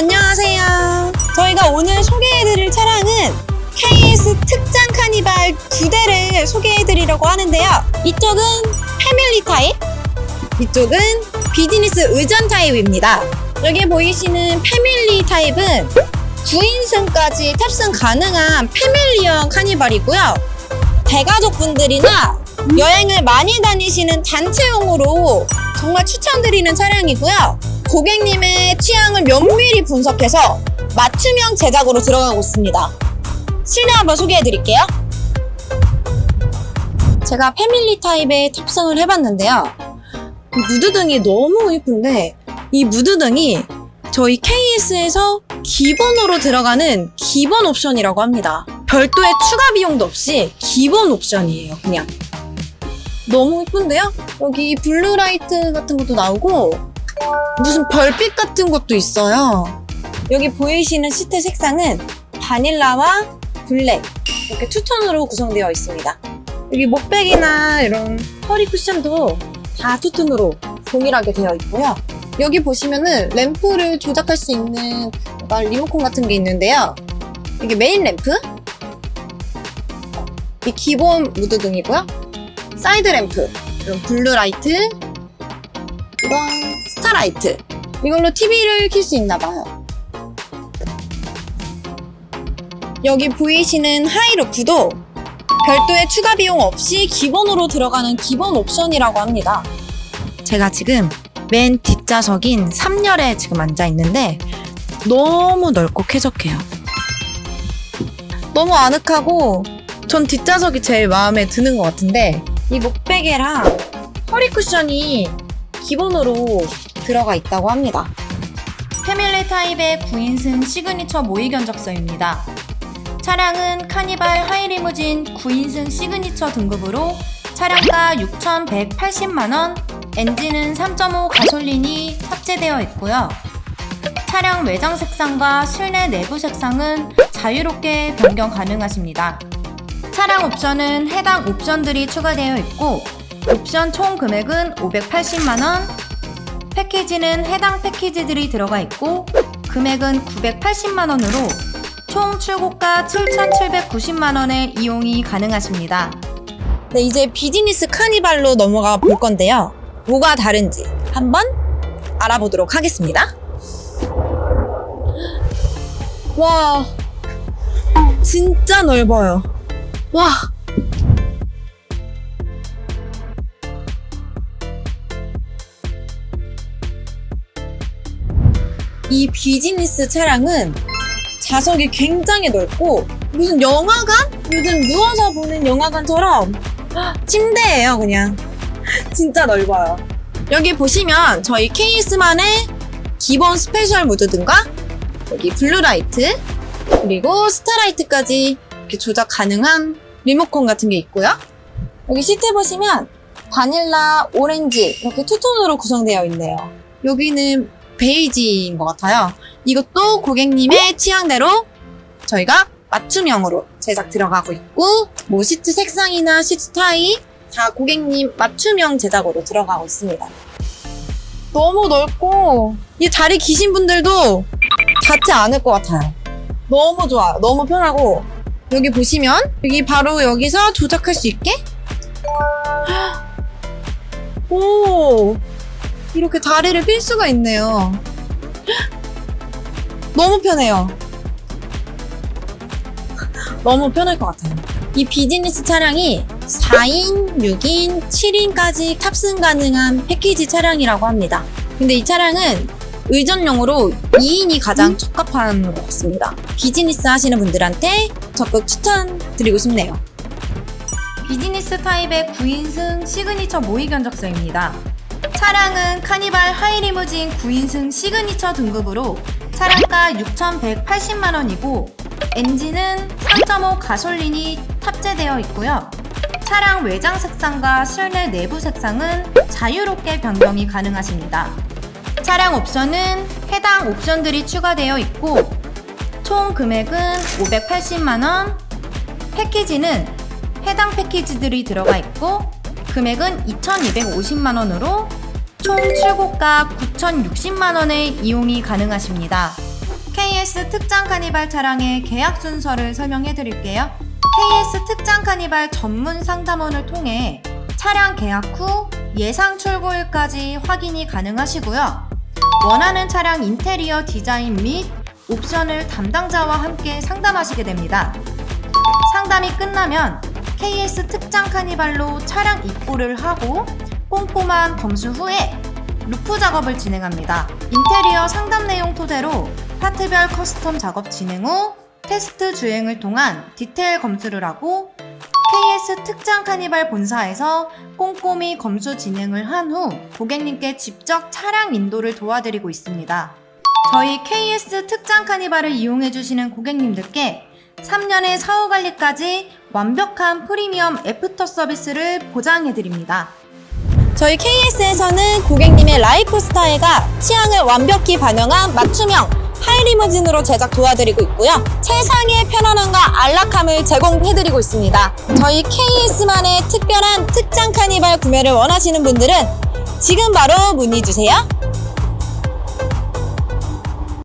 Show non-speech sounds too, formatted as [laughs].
안녕하세요. 저희가 오늘 소개해드릴 차량은 KS 특장 카니발 두 대를 소개해드리려고 하는데요. 이쪽은 패밀리 타입, 이쪽은 비즈니스 의전 타입입니다. 여기 보이시는 패밀리 타입은 9인승까지 탑승 가능한 패밀리형 카니발이고요. 대가족분들이나 여행을 많이 다니시는 단체용으로 정말 추천드리는 차량이고요. 고객님의 취향을 면밀히 분석해서 맞춤형 제작으로 들어가고 있습니다. 실내 한번 소개해 드릴게요. 제가 패밀리 타입에 탑승을 해봤는데요. 이 무드등이 너무 예쁜데 이 무드등이 저희 KS에서 기본으로 들어가는 기본 옵션이라고 합니다. 별도의 추가 비용도 없이 기본 옵션이에요, 그냥. 너무 예쁜데요? 여기 블루라이트 같은 것도 나오고 무슨 별빛 같은 것도 있어요. 여기 보이시는 시트 색상은 바닐라와 블랙 이렇게 투톤으로 구성되어 있습니다. 여기 목백이나 이런 허리 쿠션도 다 투톤으로 동일하게 되어 있고요. 여기 보시면은 램프를 조작할 수 있는 리모컨 같은 게 있는데요. 이게 메인 램프, 이 기본 무드등이고요. 사이드 램프, 이런 블루라이트, 이런 스타라이트. 이걸로 TV를 켤수 있나 봐요. 여기 보이시는 하이루프도 별도의 추가 비용 없이 기본으로 들어가는 기본 옵션이라고 합니다. 제가 지금 맨 뒷좌석인 3열에 지금 앉아 있는데 너무 넓고 쾌적해요. 너무 아늑하고 전 뒷좌석이 제일 마음에 드는 것 같은데 이 목베개랑 허리 쿠션이 기본으로 들어가 있다고 합니다. 패밀리 타입의 9인승 시그니처 모의 견적서입니다. 차량은 카니발 하이리무진 9인승 시그니처 등급으로 차량가 6,180만원, 엔진은 3.5 가솔린이 탑재되어 있고요. 차량 외장 색상과 실내 내부 색상은 자유롭게 변경 가능하십니다. 차량 옵션은 해당 옵션들이 추가되어 있고, 옵션 총 금액은 580만원, 패키지는 해당 패키지들이 들어가 있고 금액은 980만 원으로 총 출고가 7,790만 원의 이용이 가능하십니다. 네, 이제 비즈니스 카니발로 넘어가 볼 건데요. 뭐가 다른지 한번 알아보도록 하겠습니다. 와, 진짜 넓어요. 와. 이 비즈니스 차량은 좌석이 굉장히 넓고 무슨 영화관? 요즘 누워서 보는 영화관처럼 침대예요, 그냥. [laughs] 진짜 넓어요. 여기 보시면 저희 케이스만의 기본 스페셜 무드등과 여기 블루라이트 그리고 스타라이트까지 이렇게 조작 가능한 리모컨 같은 게 있고요. 여기 시트 보시면 바닐라, 오렌지 이렇게 투톤으로 구성되어 있네요. 여기는 베이지인 것 같아요. 이것도 고객님의 취향대로 저희가 맞춤형으로 제작 들어가고 있고 뭐 시트 색상이나 시트 스타일 다 고객님 맞춤형 제작으로 들어가고 있습니다. 너무 넓고 이 자리 기신 분들도 닿지 않을 것 같아요. 너무 좋아요. 너무 편하고 여기 보시면 여기 바로 여기서 조작할 수 있게 오 이렇게 다리를 필 수가 있네요. 너무 편해요. 너무 편할 것 같아요. 이 비즈니스 차량이 4인, 6인, 7인까지 탑승 가능한 패키지 차량이라고 합니다. 근데 이 차량은 의전용으로 2인이 가장 적합한 것 같습니다. 비즈니스 하시는 분들한테 적극 추천드리고 싶네요. 비즈니스 타입의 9인승 시그니처 모의 견적서입니다. 차량은 카니발 하이리무진 9인승 시그니처 등급으로 차량가 6,180만 원이고 엔진은 3.5 가솔린이 탑재되어 있고요. 차량 외장 색상과 실내 내부 색상은 자유롭게 변경이 가능하십니다. 차량 옵션은 해당 옵션들이 추가되어 있고 총 금액은 580만 원, 패키지는 해당 패키지들이 들어가 있고 금액은 2,250만 원으로 총 출고가 9,060만 원의 이용이 가능하십니다. KS 특장 카니발 차량의 계약 순서를 설명해 드릴게요. KS 특장 카니발 전문 상담원을 통해 차량 계약 후 예상 출고일까지 확인이 가능하시고요. 원하는 차량 인테리어 디자인 및 옵션을 담당자와 함께 상담하시게 됩니다. 상담이 끝나면 KS 특장 카니발로 차량 입고를 하고 꼼꼼한 검수 후에 루프 작업을 진행합니다. 인테리어 상담 내용 토대로 파트별 커스텀 작업 진행 후 테스트 주행을 통한 디테일 검수를 하고 KS 특장 카니발 본사에서 꼼꼼히 검수 진행을 한 후 고객님께 직접 차량 인도를 도와드리고 있습니다. 저희 KS 특장 카니발을 이용해 주시는 고객님들께 3년의 사후 관리까지 완벽한 프리미엄 애프터 서비스를 보장해 드립니다. 저희 KS에서는 고객님의 라이프 스타일과 취향을 완벽히 반영한 맞춤형 하이리무진으로 제작 도와드리고 있고요. 최상의 편안함과 안락함을 제공해드리고 있습니다. 저희 KS만의 특별한 특장 카니발 구매를 원하시는 분들은 지금 바로 문의 주세요.